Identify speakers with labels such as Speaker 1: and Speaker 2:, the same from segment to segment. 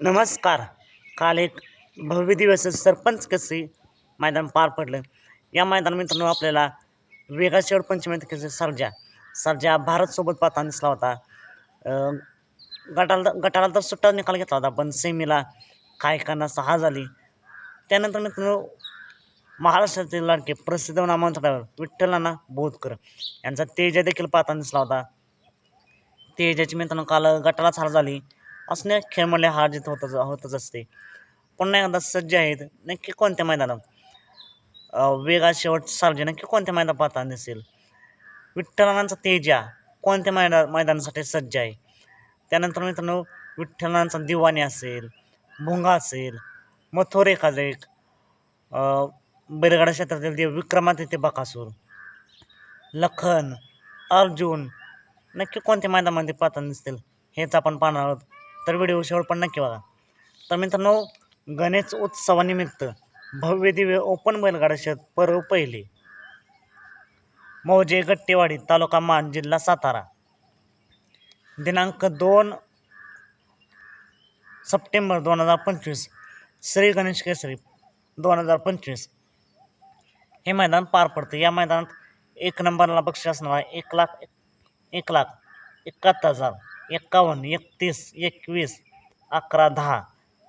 Speaker 1: नमस्कार. काल एक भव्य दिवस सरपंच कसे मैदान पार पडलं. या मैदान मित्रांनो आपल्याला वेगा शेवट पंचमी कसे सर्जा. सर्जा भारतसोबत पाहता दिसला होता. गटाला गटाला तर सुट्टा निकाल घेतला होता पण सेमीला काय करणार सहा झाली. त्यानंतर मित्रांनो महाराष्ट्रातील लाडके प्रसिद्ध नामांतरावर विठ्ठलांना बोधकर यांचा तेजा देखील पाहताना दिसला होता. तेजाची मित्रांनो काल गटालाच हार झाली. असणे खेळमध्ये हार जीत होतच होतच असते. पुन्हा एकदा सज्ज आहेत नक्की कोणत्या मैदानात? वेगा शेवट सार्वजे नक्की कोणत्या मैदानात पाहताना दिसेल? विठ्ठलांचा तेजा कोणत्या मैदा मैदानासाठी सज्ज आहे? त्यानंतर मित्रांनो विठ्ठलांचा दिवाणी असेल भुंगा असेल मथुर एखादं बैलगाडा क्षेत्रातील देव विक्रमादित्य बकासूर. लखन अर्जुन नक्की कोणत्या मैदानामध्ये पाहताना दिसतील हेच आपण पाहणार आहोत. तर व्हिडिओ शेवट पण नक्की बघा. तर मित्रांनो गणेश उत्सवानिमित्त भव्य दिव्य ओपन बैलगाडा शेत पर्व पहिले. मौजे गट्टेवाडी तालुका मान जिल्हा सातारा. दिनांक दोन सप्टेंबर दोन हजार पंचवीस श्री गणेश केसरी दोन हजार पंचवीस. हे मैदान पार पडतं. या मैदानात एक नंबरला बक्षीस असणार आहे एक लाख एक लाख एकाहत्तर हजार. एक्कावन्न एकतीस एकवीस अकरा दहा.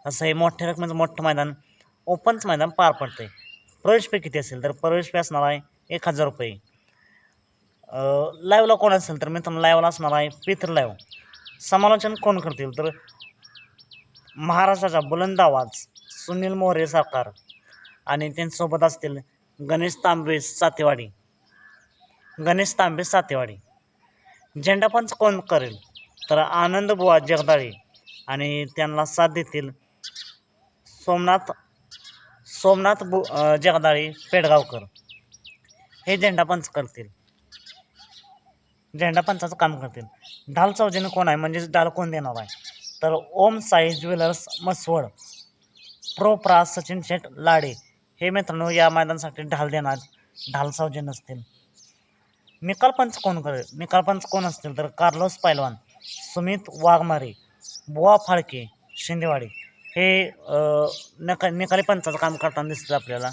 Speaker 1: असं हे मोठ्या रकमेचं म्हणजे मोठं मैदान ओपनचं मैदान पार पडतं आहे प्रवेश पे किती असेल तर प्रवेश पे असणार आहे एक हजार रुपये. लाईव्हला कोण असेल तर मित्रांनो लाईवला असणार आहे पित्र लाईव्ह समालोचन कोण करतील तर महाराष्ट्राचा बुलंद आवाज सुनील मोरे सरकार आणि त्यांच्यासोबत असतील गणेश तांबे सातेवाडी. गणेश तांबे सातेवाडी. झेंडापंच कोण करेल? तर आनंद बुवा जगदाळे आणि त्यांना साथ देतील सोमनाथ सोमनाथ बु जगदाळी जगदाळे पेडगावकर. हे झेंडापंच करतील. झेंडापंचाचं काम करतील. ढाल चौजने कोण आहे? म्हणजेच ढाल कोण देणार आहे? तर ओम साई ज्वेलर्स मसवड प्रो प्रा सचिन शेठ लाडे हे मित्रांनो या मैदानासाठी ढाल देणार. ढाल सावजे असतील निकालपंच कोण करेल? निकालपंच कोण असतील? तर कार्लोस पैलवान. सुमित वाघमारे बुवा फाळके शिंदेवाडे. हे नका निकाली पंचाचं काम करताना दिसतं आपल्याला.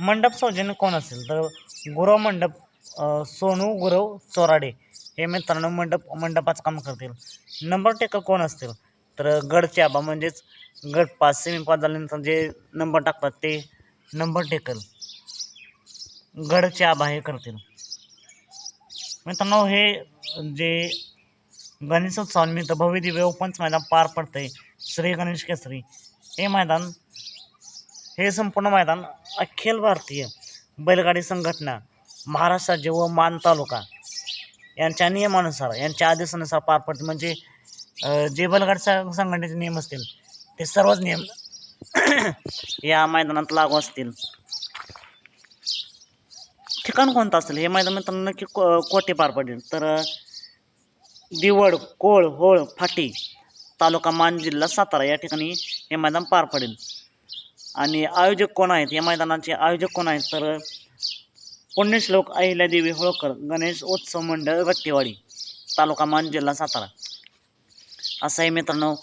Speaker 1: मंडप सौजन्य कोण असेल? तर गुरव मंडप सोनू गुरव चोराडे हे मित्रांनो मंडप मंडपाचं काम करतील. नंबर टेकर कोण असतील? तर गडचे आबा म्हणजेच गड पाच सेमी पाच झाल्यानंतर जे नंबर टाकतात ते नंबर टेकल गडचे आबा हे करतील. मित्रांनो हे जे गणेशोत्सवानिमित्त भव्य दिव्य ओपनचं मैदान पार पडतंय श्री गणेश केसरी. हे मैदान हे संपूर्ण मैदान अखिल भारतीय बैलगाडी संघटना महाराष्ट्र राज्य व मान तालुका यांच्या नियमानुसार यांच्या आदेशानुसार पार पडते. म्हणजे जे बैलगाडी संघटनेचे नियम असतील ते सर्वच नियम या मैदानात लागू असतील. ठिकाण कोणतं असेल? हे मैदान मित्रांनो नक्की को कोठे पार पडेल? तर दिवड कोळ होळ फाटी तालुका मान जिल्हा सातारा या ठिकाणी हे मैदान पार पडेल. आणि आयोजक कोण आहेत? या मैदानाचे आयोजक कोण आहेत? तर पुण्यश्लोक अहिल्यादेवी होळकर गणेश उत्सव मंडळ गट्टेवाडी तालुका मान जिल्हा सातारा. असं आहे मित्रांनो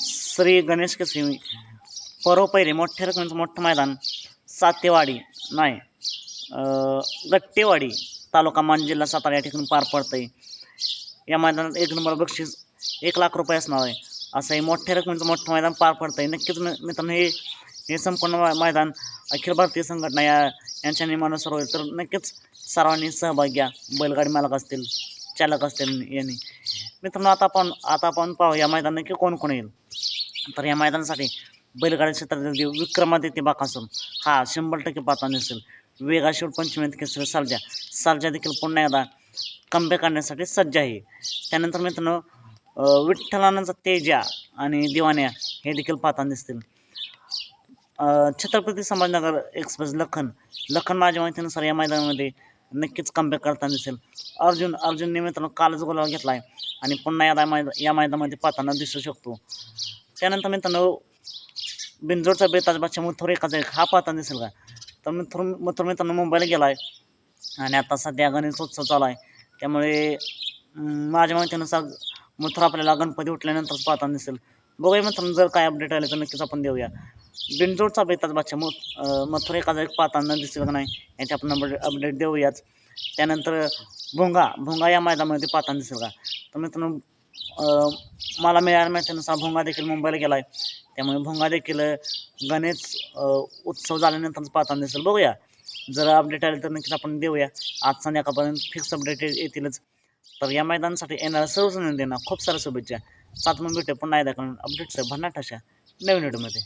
Speaker 1: श्री गणेश केसरी परोपैरे मोठ्या रकमेचं मोठं मैदान सातेवाडी नाही गट्टेवाडी तालुका मान जिल्हा सातारा या ठिकाणी पार पडतं आहे या मैदानात एक नंबर बक्षीस एक लाख रुपये असणार आहे. असं हे मोठ्या रकमेचं मोठं मैदान पार पडतं आहे नक्कीच मित्रांनो हे हे संपूर्ण मैदान अखिल भारतीय संघटना या यांच्या नियमानुसार होईल. तर नक्कीच सर्वांनी सहभाग घ्या बैलगाडी मालक असतील चालक असतील यांनी. मित्रांनो आता आपण आता आपण पाहू या मैदान नक्की कोण कोण येईल. तर या मैदानासाठी बैलगाडी क्षेत्रातील देव विक्रमादित्य बाकासून हा शंभर टक्के पात्र नसेल. वेगा शेवट पंचमी केसरी सालजा. सालजा देखील पुन्हा एकदा कमबॅक करण्यासाठी सज्ज आहे. त्यानंतर मित्रांनो अं, तेजा आणि दिवाण्या हे देखील पाहताना दिसतील. छत्रपती संभाजीनगर एक्सप्रेस लखन. लखन माझ्या माहितीनुसार या मैदानामध्ये नक्कीच कमबॅक करताना दिसेल. अर्जुन अर्जुनने मित्रांनो कालच गोलावर घेतला आहे आणि पुन्हा या मैदा या मैदानामध्ये पाहताना दिसू शकतो. त्यानंतर मित्रांनो बिंजोडचा बेताज बादशाह मुथोर एकाचा एक. हा पाहताना दिसेल का? तर मथुर मथुर मित्रांनो मुंबईला गेला आहे आणि आता सध्या गणेशोत्सव चालू आहे. त्यामुळे माझ्या माहितीनुसार मथुर आपल्याला गणपती उठल्यानंतरच पाहताना दिसेल. बघूया मित्रांनो जर काय अपडेट आले तर नक्कीच आपण देऊया. बिनजोडचा बेताच बादशा मग मथुर एखादा एक पाहताना दिसेल का नाही याची आपण अपडेट अपडेट देऊयाच. त्यानंतर भोंगा भोंगा या मैदानामध्ये पाहताना दिसेल का? तर मित्रांनो मला मिळाल्या माहितीनुसार भोंगा देखील मुंबईला गेला आहे त्यामुळे भोंगा देखील गणेश उत्सव झाल्यानंतरच पाहताना दिसेल. बघूया. जर अपडेट आले तर नक्कीच आपण देऊया. आज संध्याकाळपर्यंत फिक्स अपडेट येतीलच. तर या मैदानासाठी येणाऱ्या सर्व नंदींना खूप साऱ्या शुभेच्छा. सात मग भेटू पुन्हा एकदा अपडेट्स भरणार ठशा नवीन व्हिडिओमध्ये